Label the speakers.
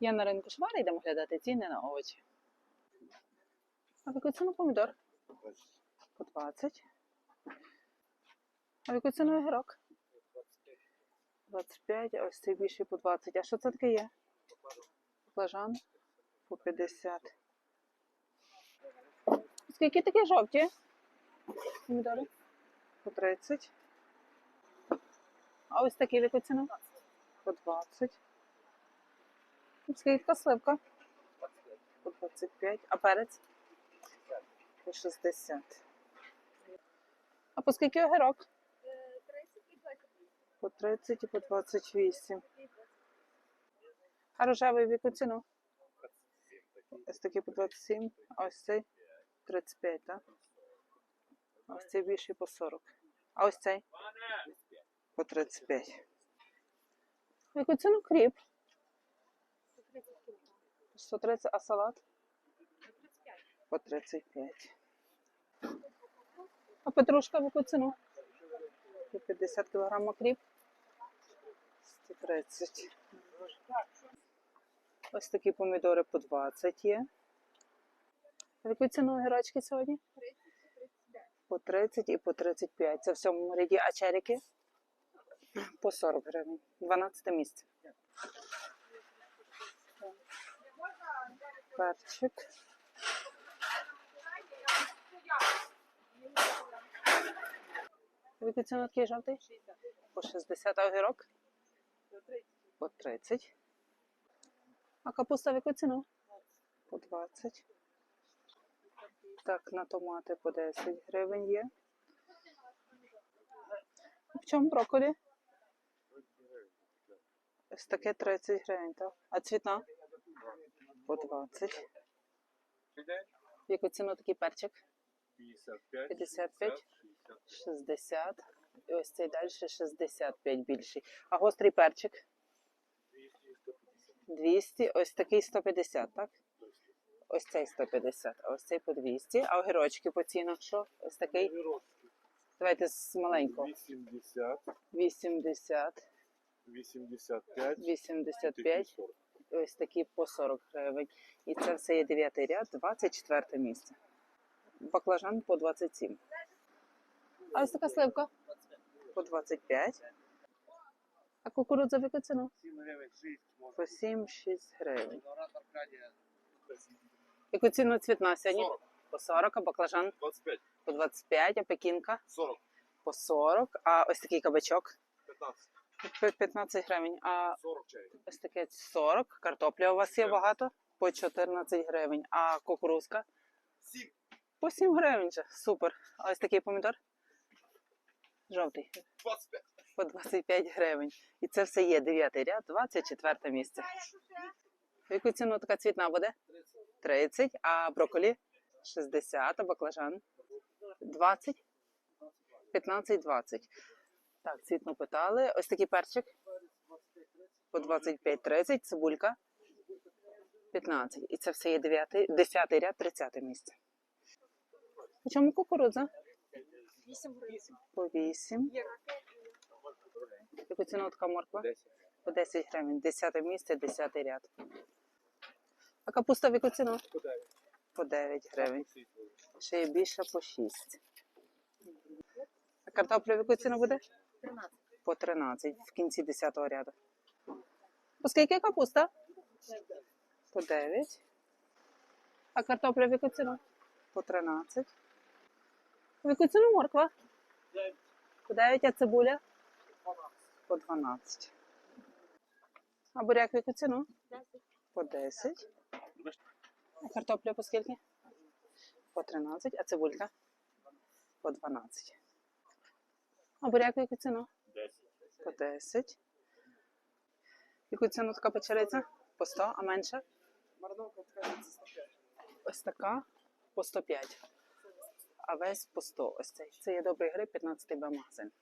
Speaker 1: Я на ринку Швари йдемо глядати ціни на овочі. А в яку ціну помідор? По 20. А в яку ціну огірок? 25, а ось цей більший по 20. А що це таке є? Баклажан по 50. Скільки такі жовті? Помідори? По 30. А ось такі в яку ціну? По 20. Скільки сливка? По 25. А перець? По 60. А по скільки огірок? По 30 і по 28. А рожевий в яку ціну? Ось такий по 27, а ось цей 35, так? А ось цей більший по 40. А ось цей? По 35. В яку ціну кріп? 130, а салат? По 35. А петрушка в яку ціну? 50 кг кріп? 130. Ось такі помідори по 20 є. А яку ціну огірочки сьогодні? 30 По 30 і по 35. Це в цьому ряді. А черіки? По 40 гривень. 12 місце. Перчик. Яку ціну такий жовтий? По 60 а огірок? По 30. А капуста в яку ціну? По 20. Так, на томати по 10 гривень є. В чому брокколі? Ось таке 30 гривень, так? А цвітна? По 20. Яку ціну такий перчик?
Speaker 2: 55,
Speaker 1: 55. 60. І ось цей далі 65 більший. А гострий перчик? 200. Ось такий 150, так? Ось цей 150, а ось цей по 200. А огірочки по цінах що? Ось такий. Давайте з маленького.
Speaker 2: 80,
Speaker 1: 80,
Speaker 2: 85,
Speaker 1: 85. І ось такі по 40 гривень. І це все є 9 ряд, 24 місце. Баклажан по 27. А ось така сливка? По 25. А кукурудза в яку ціну?
Speaker 2: 7 гривень, 6, може.
Speaker 1: По 7-6 гривень. Яку ціну цвітна сьогодні?
Speaker 2: 40,
Speaker 1: По 40, а баклажан
Speaker 2: 25,
Speaker 1: по 25, а пекінка
Speaker 2: 40,
Speaker 1: по 40, а ось такий кабачок
Speaker 2: 15,
Speaker 1: по 15 гривень. А
Speaker 2: 40
Speaker 1: ось таке 40. Картопля у вас є багато? По 14 гривень. А кукурузка?
Speaker 2: 7,
Speaker 1: По 7 гривень же. Супер. А ось такий помідор? Жовтий.
Speaker 2: 25,
Speaker 1: По 25 гривень. І це все є 9 ряд, 24 місце. В яку ціну така цвітна буде? 30. А брокколі? 60. А баклажан? 20? 15, 20. Так, цвітну питали. Ось такий перчик? По 25-30. Цибулька? 15. І це все є 9, 10 ряд, 30 місце. У чому кукурудза?
Speaker 3: 8 гривень.
Speaker 1: По 8. Яку ціну така морква?
Speaker 2: 10,
Speaker 1: По 10 гривень. 10 місце, 10 ряд. А капуста в яку ціну?
Speaker 2: подаю.
Speaker 1: По 9 гривень. Ще є більше по 6. А картопля в яку ціну буде?
Speaker 3: 13.
Speaker 1: По 13 в кінці 10 ряду. По скільки капуста? По 9. А картопля в яку ціну? По 13. В яку ціну морква? По 9, а цибуля? По 12. А буряк в яку ціну? По 10. А картопля по скільки? По 13, а цибулька? По 12. А буряк яку ціну?
Speaker 2: 10,
Speaker 1: По 10. Яку ціну така печериця? По 100, а менше?
Speaker 2: Марновка така 105.
Speaker 1: Ось така по 105. А весь по 100. Ось цей. Це є добрий гриб, 15-й магазин.